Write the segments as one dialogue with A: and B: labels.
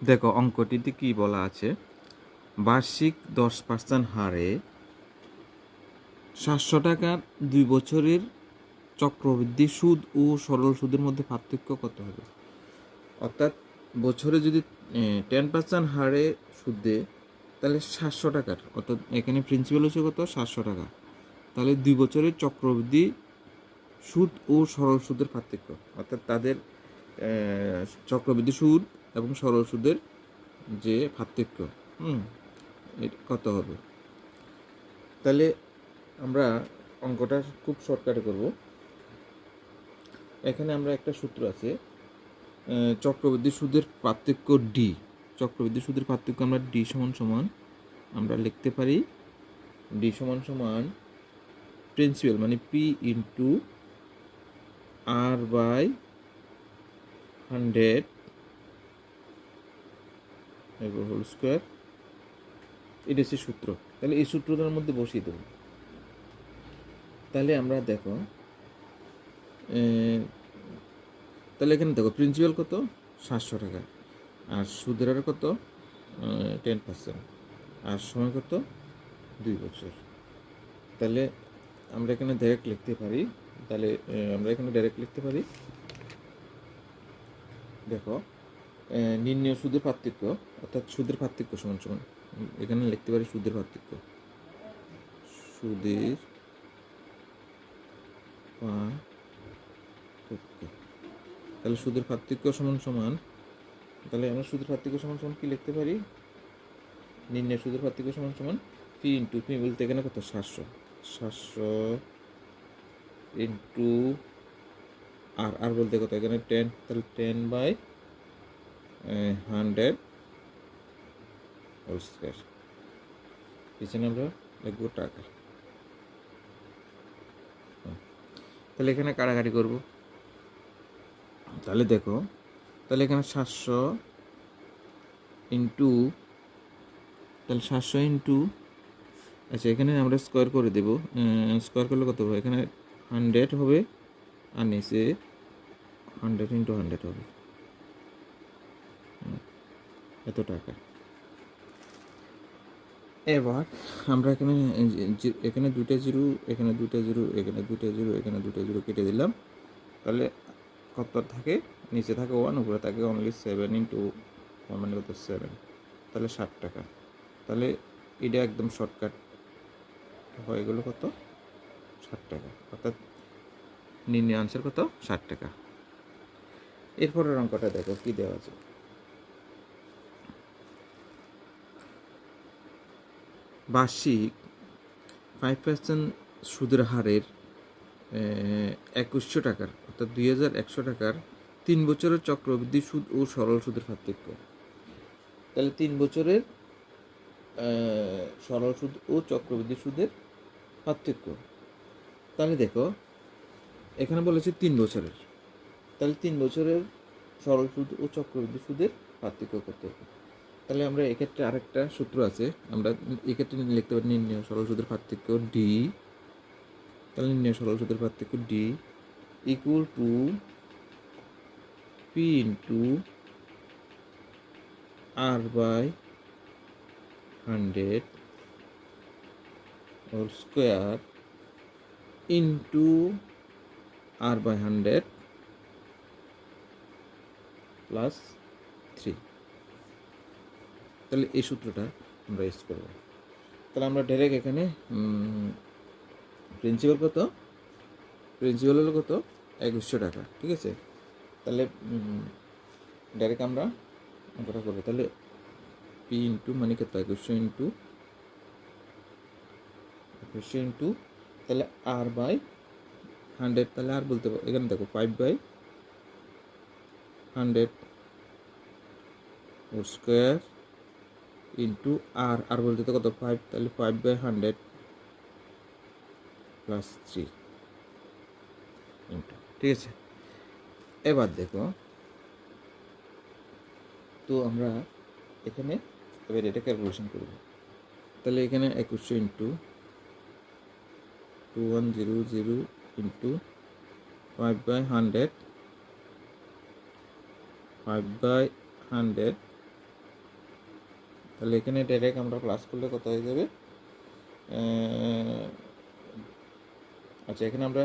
A: দেখো অঙ্কটিতে কি বলা আছে? বার্ষিক দশ পার্সেন্ট হারে সাতশো টাকার দুই বছরের চক্রবৃদ্ধি সুদ ও সরল সুদের মধ্যে পার্থক্য কত হবে? অর্থাৎ বছরে যদি টেন পার্সেন্ট হারে সুদ, তাহলে সাতশো টাকার, অর্থাৎ এখানে প্রিন্সিপাল হচ্ছে কত? সাতশো টাকা। তাহলে দুই বছরের চক্রবৃদ্ধি সুদ ও সরল সুদের পার্থক্য, অর্থাৎ তাদের চক্রবৃদ্ধি সুদ এবং সরল সুদের যে পার্থক্য, হুম কত হবে? তাহলে আমরা অঙ্কটা খুব শর্টকাটে করব। এখানে আমরা একটা সূত্র আছে চক্রবৃদ্ধি সুদের পার্থক্য ডি চক্রবৃদ্ধি সুদের পার্থক্য আমরা ডি সমান সমান আমরা লিখতে পারি ডি সমান সমান প্রিন্সিপাল মানে P into R by hundred এরপর হোল স্কোয়ার এটা হচ্ছে সূত্র। তাহলে এই সূত্রটার মধ্যে বসিয়ে দেবো। তাহলে আমরা দেখো তাহলে এখানে দেখো প্রিন্সিপাল কত? সাতশো টাকা। আর সুদের হার কত? টেন পার্সেন্ট আর সময় কত? দুই বছর। তাহলে আমরা এখানে ডাইরেক্ট লিখতে পারি। তাহলে আমরা এখানে ডাইরেক্ট লিখতে পারি। দেখো নির্ণয় সুদের পার্থক্য, অর্থাৎ সুদের পার্থক্য সমান সমান। এখানে লিখতে পারি সুদের পার্থক্য। সুদের তাহলে সুদের পার্থক্য সমান সমান, তাহলে আমরা সুদের পার্থক্য সমান সমান কি লিখতে পারি? নির্ণয় সুদের পার্থক্য সমান সমান পি ইন্টু পি বলতে এখানে কত? সাতশো। সাতশো ইন্টু আর আর বলতে কত? এখানে টেন, তাহলে ten by hundred whole square পিছনে আমরা লিখব টাকা তাহলে এখানে কাটাকাটি করব। তাহলে দেখো, তাহলে এখানে সাতশো ইন্টু তাহলে সাতশো ইন্টু আচ্ছা এখানে আমরা স্কোয়ার করে দেবো। স্কোয়ার করলে কত হবে? এখানে হান্ড্রেড হবে, আর নিচে হান্ড্রেড ইন্টু হান্ড্রেড হবে। এত টাকা। এবার আমরা এখানে এখানে দুটো জিরো, এখানে দুটো জিরো, এখানে দুটো জিরো, এখানে দুটো জিরো কেটে দিলাম। তাহলে কত থাকে? নিচে থাকে ওয়ান উপরে থাকে অনলি সেভেন ইন্টু মানে কত? সেভেন তাহলে ষাট টাকা। তাহলে এটা একদম শর্টকাট হয়ে গেলো কত? ষাট টাকা। অর্থাৎ নির্ণয় আনসার কত? ষাট টাকা। এরপরের অঙ্কটা দেখো কী দেওয়া আছে। বার্ষিক ফাইভ পার্সেন্ট সুদের হারের একুশশো টাকার, অর্থাৎ দুই হাজার একশো টাকার তিন বছরের চক্রবৃদ্ধি সুদ ও সরল সুদের পার্থক্য। তাহলে তিন বছরের সরল সুদ ও চক্রবৃদ্ধি সুদের পার্থক্য। তাহলে দেখো, এখানে বলেছে তিন বছরের। তাহলে তিন বছরের সরল সুদ ও চক্রবৃদ্ধি সুদের পার্থক্য করতে হবে। তাহলে আমরা এক্ষেত্রে আরেকটা সূত্র আছে। আমরা এক্ষেত্রে লিখতে পারি নির্ণয় সরল সুদের পার্থক্য ডি তাহলে নির্ণয় সরল সুদের পার্থক্য D equal to P into R by hundred whole square into R by hundred plus three তাহলে এই সূত্রটা আমরা ইউজ করব। তাহলে আমরা ডাইরেক্ট এখানে প্রিন্সিপাল কত? প্রিন্সিপাল হলো কত? একুশশো টাকা, ঠিক আছে? তাহলে ডাইরেক্ট আমরা অঙ্কটা করব। তাহলে পি ইন্টু মানে কত? একুশশো ইন্টু একুশশো ইন্টু তাহলে আর বাই হান্ড্রেড তাহলে আর বলতে পারব এখানে দেখো five by hundred square into R R বলতে তো কত? ফাইভ তাহলে five by hundred plus three into ঠিক আছে? এবার দেখো, তো আমরা এখানে এবার এটা ক্যালকুলেশন করব তাহলে এখানে একুশশো into two one zero zero into five by hundred five by hundred তাহলে এখানে ডাইরেক্ট আমরা প্লাস করলে কত হয়ে যাবে? আচ্ছা এখানে আমরা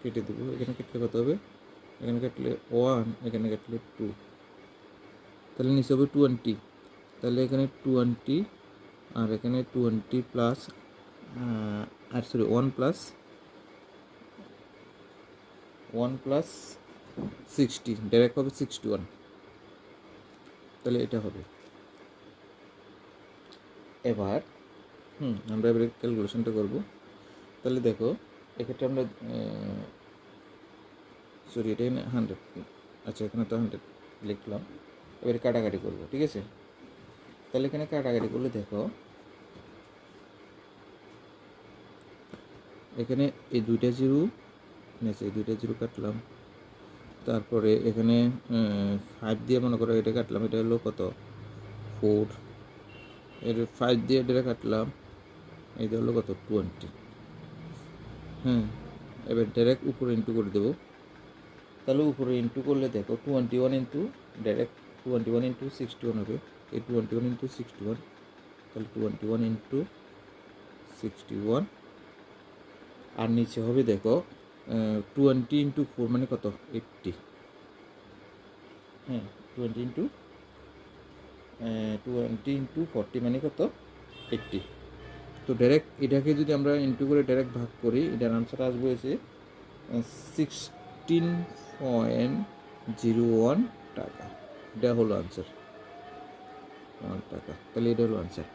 A: কেটে দেবো। এখানে কাটলে কত হবে? এখানে কাটলে ওয়ান এখানে কাটলে টু তাহলে নিচে হবে টোয়েন্টি তাহলে এখানে টোয়েন্টি আর এখানে twenty plus R sorry one plus one plus sixty direct হবে সিক্সটি ওয়ান তাহলে এটা হবে। এবার, হুম, আমরা এবারে ক্যালকুলেশনটা করব। তাহলে দেখো, এক্ষেত্রে আমরা সরি এটা এখানে হান্ড্রেড আচ্ছা এখানে তো হান্ড্রেড লিখলাম। এবারে কাটাকাটি করব, ঠিক আছে? তাহলে এখানে কাটাকাটি করলে দেখো, এখানে এই দুইটা জিরো এই দুইটা জিরো কাটলাম। তারপরে এখানে ফাইভ দিয়ে মনে করো এটা কাটলাম, এটা হলো কত? ফোর এর ফাইভ দিয়ে এটা কাটলাম, এটা হলো কত? টোয়েন্টি হ্যাঁ এবার ডাইরেক্ট উপরে ইন্টু করে দেবো। তাহলে উপরে ইন্টু করলে দেখো twenty one into direct twenty one into sixty one হবে। এই twenty one into sixty one তাহলে twenty one into sixty one আর নিচে হবে দেখো টোয়েন্টি ইন্টু ফোর মানে কত? এইটটি হ্যাঁ twenty into twenty into forty মানে কত? এইটটি তো ডাইরেক্ট এটাকে যদি আমরা ইন্টু করে ডাইরেক্ট ভাগ করি, এটার আনসার আসবে হচ্ছে সিক্সটিন পয়েন্ট জিরো ওয়ান টাকা। এটা হলো আনসার টাকা। তাহলে এটা হলো আনসার